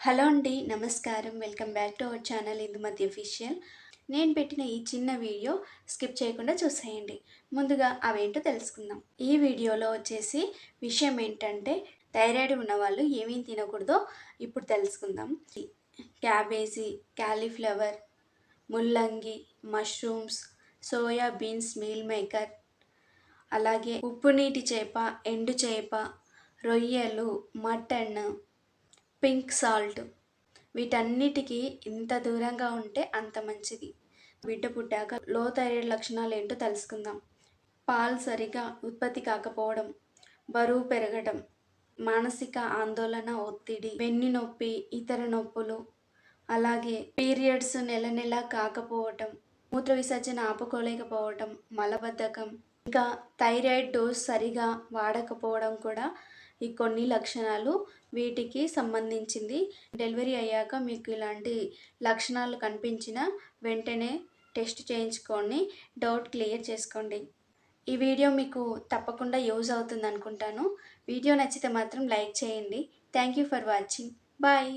Hello అండి నమస్కారం. Welcome back to our channel Indumathi official. నేను పెట్టిన ఈ చిన్న వీడియో స్కిప్ చేయకుండా చూసేయండి. ముందుగా అవేంటో తెలుసుకుందాం. ఈ వీడియోలో వచ్చేసి విషయం ఏంటంటే థైరాయిడ్ ఉన్నవాళ్ళు ఏమేమి తినకూడదో ఇప్పుడు తెలుసుకుందాం. క్యాబేజీ క్యాలీఫ్లవర్ ముల్లంగి mushrooms soya beans meal maker అలాగే ఉప్పు నీటి చేప ఎండు చేప రొయ్యలు మటన్ పింక్ సాల్ట్. వీటన్నిటికీ ఇంత దూరంగా ఉంటే అంత మంచిది. బిడ్డ పుట్టాక లో థైరాయిడ్ లక్షణాలు ఏంటో తెలుసుకుందాం. పాలు సరిగా ఉత్పత్తి కాకపోవడం బరువు పెరగడం మానసిక ఆందోళన ఒత్తిడి వెన్ను నొప్పి ఇతర నొప్పులు అలాగే పీరియడ్స్ నెల నెల కాకపోవటం మూత్ర విసర్జన ఆపుకోలేకపోవటం మలబద్ధకం ఇంకా థైరాయిడ్ డోస్ సరిగా వాడకపోవడం కూడా ఈ కొన్ని లక్షణాలు వీటికి సంబంధించింది. డెలివరీ అయ్యాక మీకు ఇలాంటి లక్షణాలు కనిపించిన వెంటనే టెస్ట్ చేయించుకొని డౌట్ క్లియర్ చేసుకోండి. ఈ వీడియో మీకు తప్పకుండా యూజ్ అవుతుంది అనుకుంటాను. వీడియో నచ్చితే మాత్రం లైక్ చేయండి. Thank you for watching. Bye.